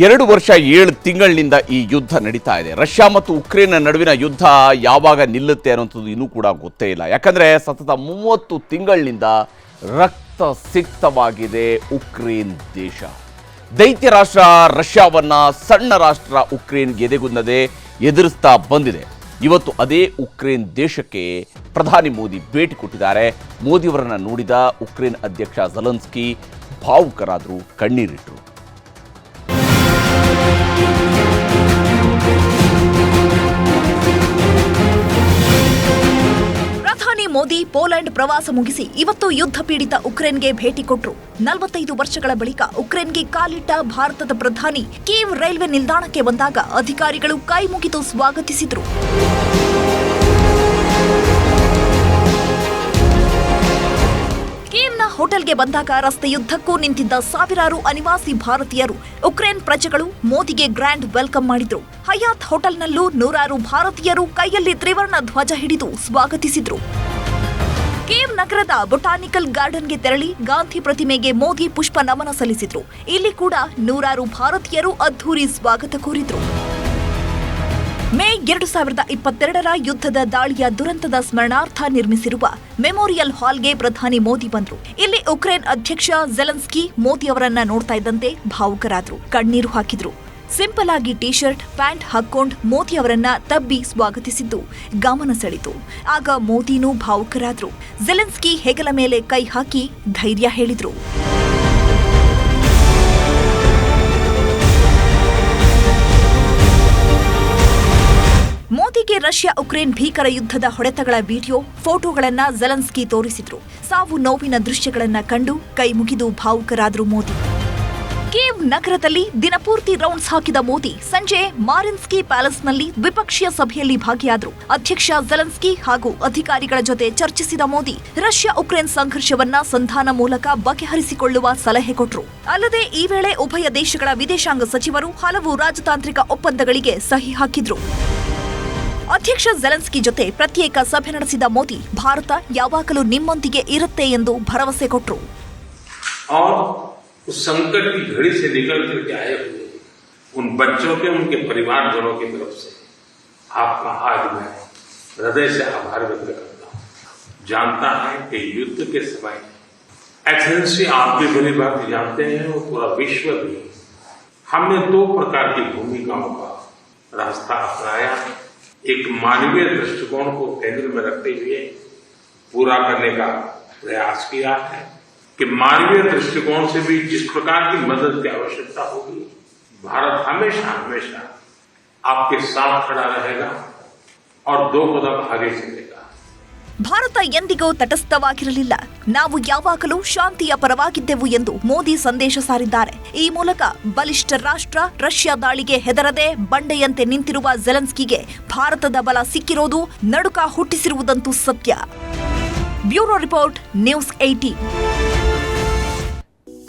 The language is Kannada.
ಎರಡು ವರ್ಷ ಏಳು ತಿಂಗಳಿನಿಂದ ಈ ಯುದ್ಧ ನಡೀತಾ ಇದೆ. ರಷ್ಯಾ ಮತ್ತು ಉಕ್ರೇನ್ ನಡುವಿನ ಯುದ್ಧ ಯಾವಾಗ ನಿಲ್ಲುತ್ತೆ ಅನ್ನೋಂಥದ್ದು ಇನ್ನೂ ಕೂಡ ಗೊತ್ತೇ ಇಲ್ಲ. ಯಾಕಂದ್ರೆ ಸತತ ಮೂವತ್ತು ತಿಂಗಳಿನಿಂದ ರಕ್ತ ಸಿಕ್ತವಾಗಿದೆ ಉಕ್ರೇನ್ ದೇಶ. ದೈತ್ಯ ರಾಷ್ಟ್ರ ರಷ್ಯಾವನ್ನ ಸಣ್ಣ ರಾಷ್ಟ್ರ ಉಕ್ರೇನ್ ಎದೆಗುಂದದೆ ಎದುರಿಸ್ತಾ ಬಂದಿದೆ. ಇವತ್ತು ಅದೇ ಉಕ್ರೇನ್ ದೇಶಕ್ಕೆ ಪ್ರಧಾನಿ ಮೋದಿ ಭೇಟಿ ಕೊಟ್ಟಿದ್ದಾರೆ. ಮೋದಿಯವರನ್ನ ನೋಡಿದ ಉಕ್ರೇನ್ ಅಧ್ಯಕ್ಷ ಜಲನ್ಸ್ಕಿ ಭಾವುಕರಾದರು ಕಣ್ಣೀರಿಟ್ಟರು ಮೋದಿ ಪೋಲೆಂಡ್ ಪ್ರವಾಸ ಮುಗಿಸಿ ಇವತ್ತು ಯುದ್ಧ ಪೀಡಿತ ಉಕ್ರೇನ್ಗೆ ಭೇಟಿ ಕೊಟ್ರು. ನಲವತ್ತೈದು ವರ್ಷಗಳ ಬಳಿಕ ಉಕ್ರೇನ್ಗೆ ಕಾಲಿಟ್ಟ ಭಾರತದ ಪ್ರಧಾನಿ ಕೀವ್ ರೈಲ್ವೆ ನಿಲ್ದಾಣಕ್ಕೆ ಬಂದಾಗ ಅಧಿಕಾರಿಗಳು ಕೈ ಮುಗಿದು ಸ್ವಾಗತಿಸಿದ್ರು. ಹೋಟೆಲ್ಗೆ ಬಂದಾಗ ರಸ್ತೆಯುದ್ದಕ್ಕೂ ನಿಂತಿದ್ದ ಸಾವಿರಾರು ಅನಿವಾಸಿ ಭಾರತೀಯರು ಉಕ್ರೇನ್ ಪ್ರಜೆಗಳು ಮೋದಿಗೆ ಗ್ರ್ಯಾಂಡ್ ವೆಲ್ಕಮ್ ಮಾಡಿದ್ರು. ಹಯಾತ್ ಹೋಟೆಲ್ನಲ್ಲೂ ನೂರಾರು ಭಾರತೀಯರು ಕೈಯಲ್ಲಿ ತ್ರಿವರ್ಣ ಧ್ವಜ ಹಿಡಿದು ಸ್ವಾಗತಿಸಿದ್ರು. ಕೀವ್ ನಗರದ ಬೊಟಾನಿಕಲ್ ಗಾರ್ಡನ್ಗೆ ತೆರಳಿ ಗಾಂಧಿ ಪ್ರತಿಮೆಗೆ ಮೋದಿ ಪುಷ್ಪ ನಮನ ಸಲ್ಲಿಸಿದ್ರು. ಇಲ್ಲಿ ಕೂಡ ನೂರಾರು ಭಾರತೀಯರು ಅದ್ಧೂರಿ ಸ್ವಾಗತ ಕೋರಿದ್ರು. ಮೇ ಎರಡು ಸಾವಿರದ ಇಪ್ಪತ್ತೆರಡರ ಯುದ್ಧದ ದಾಳಿಯ ದುರಂತದ ಸ್ಮರಣಾರ್ಥ ನಿರ್ಮಿಸಿರುವ ಮೆಮೋರಿಯಲ್ ಹಾಲ್ಗೆ ಪ್ರಧಾನಿ ಮೋದಿ ಬಂದರು. ಇಲ್ಲಿ ಉಕ್ರೇನ್ ಅಧ್ಯಕ್ಷ ಜೆಲೆನ್ಸ್ಕಿ ಮೋದಿ ಅವರನ್ನ ನೋಡ್ತಾ ಇದ್ದಂತೆ ಭಾವುಕರಾದ್ರು. ಕಣ್ಣೀರು ಹಾಕಿದ್ರು. ಸಿಂಪಲ್ ಆಗಿ ಟಿ ಶರ್ಟ್ ಪ್ಯಾಂಟ್ ಹಾಕೊಂಡು ಮೋದಿ ಅವರನ್ನ ತಬ್ಬಿ ಸ್ವಾಗತಿಸಿದ್ದು. ಗಮನ ಸೆಳೆತು ಆಗ ಮೋದಿನೂ ಭಾವುಕರಾದ್ರು. ಜೆಲೆನ್ಸ್ಕಿ ಹೆಗಲ ಮೇಲೆ ಕೈ ಹಾಕಿ ಧೈರ್ಯ ಹೇಳಿದ್ರು. ಮೋದಿಗೆ ರಷ್ಯಾ ಉಕ್ರೇನ್ ಭೀಕರ ಯುದ್ಧದ ಹೊಡೆತಗಳ ವಿಡಿಯೋ, ಫೋಟೋಗಳನ್ನ ಜೆಲೆನ್ಸ್ಕಿ ತೋರಿಸಿದ್ರು. ಸಾವು ನೋವಿನ ದೃಶ್ಯಗಳನ್ನ ಕಂಡು ಕೈ ಮುಗಿದು ಭಾವುಕರಾದ್ರು ಮೋದಿ ನಗರದಲ್ಲಿ ದಿನಪೂರ್ತಿ ರೌಂಡ್ಸ್ ಹಾಕಿದ ಮೋದಿ ಸಂಜೆ ಮಾರಿನ್ಸ್ಕಿ ಪ್ಯಾಲೇಸ್ನಲ್ಲಿ ದ್ವಿಪಕ್ಷೀಯ ಸಭೆಯಲ್ಲಿ ಭಾಗಿಯಾದರು. ಅಧ್ಯಕ್ಷ ಜಲನ್ಸ್ಕಿ ಹಾಗೂ ಅಧಿಕಾರಿಗಳ ಜೊತೆ ಚರ್ಚಿಸಿದ ಮೋದಿ ರಷ್ಯಾ ಉಕ್ರೇನ್ ಸಂಘರ್ಷವನ್ನ ಸಂಧಾನ ಮೂಲಕ ಬಗೆಹರಿಸಿಕೊಳ್ಳುವ ಸಲಹೆ ಕೊಟ್ಟರು ಅಲ್ಲದೆ ಈ ವೇಳೆ ಉಭಯ ದೇಶಗಳ ವಿದೇಶಾಂಗ ಸಚಿವರು ಹಲವು ರಾಜತಾಂತ್ರಿಕ ಒಪ್ಪಂದಗಳಿಗೆ ಸಹಿ ಹಾಕಿದ್ರು. ಅಧ್ಯಕ್ಷ ಜೆಲೆನ್ಸ್ಕಿ ಜೊತೆ ಪ್ರತ್ಯೇಕ ಸಭೆ ನಡೆಸಿದ ಮೋದಿ, ಭಾರತ ಯಾವಾಗಲೂ ನಿಮ್ಮೊಂದಿಗೆ ಇರುತ್ತೆ ಎಂದು ಭರವಸೆ ಕೊಟ್ಟರು उस संकट की घड़ी से निकल करके आए हुए उन बच्चों के, उनके परिवारजनों की तरफ़ से आपका आज मैं हृदय से आभार व्यक्त करता हूँ। जानता है कि युद्ध के समय एथेंस आप भी भली बात जानते हैं और पूरा विश्व भी। हमने दो प्रकार की भूमिकाओं का रास्ता अपनाया। एक मानवीय दृष्टिकोण को केंद्र में रखते हुए पूरा करने का प्रयास किया है। कि मानवीय दृष्टिकोण से भी जिस प्रकार की मदद की आवश्यकता होगी भारत हमेशा हमेशा आपके साथ खड़ा रहेगा और दो कदम आगे चलेगा ಭಾರತ ಎಂದಿಗೂ ತಟಸ್ಥವಾಗಿರಲಿಲ್ಲ ನಾವು ಯಾವಾಗಲೂ ಶಾಂತಿಯ ಪರವಾಗಿದ್ದೆವು ಎಂದು ಮೋದಿ ಸಂದೇಶ ಸಾರಿದ್ದಾರೆ ಈ ಮೂಲಕ ಬಲಿಷ್ಠ ರಾಷ್ಟ್ರ ರಷ್ಯಾ ದಾಳಿಗೆ ಹೆದರದೆ ಬಂಡೆಯಂತೆ ನಿಂತಿರುವ ಜೆಲೆನ್ಸ್ಕಿಗೆ ಭಾರತದ ಬಲ ಸಿಕ್ಕಿರೋದು ನಡುಕ ಹುಟ್ಟಿಸಿರುವುದಂತೂ ಸತ್ಯ ಬ್ಯೂರೋ ರಿಪೋರ್ಟ್ ನ್ಯೂಸ್ ಏಟೀನ್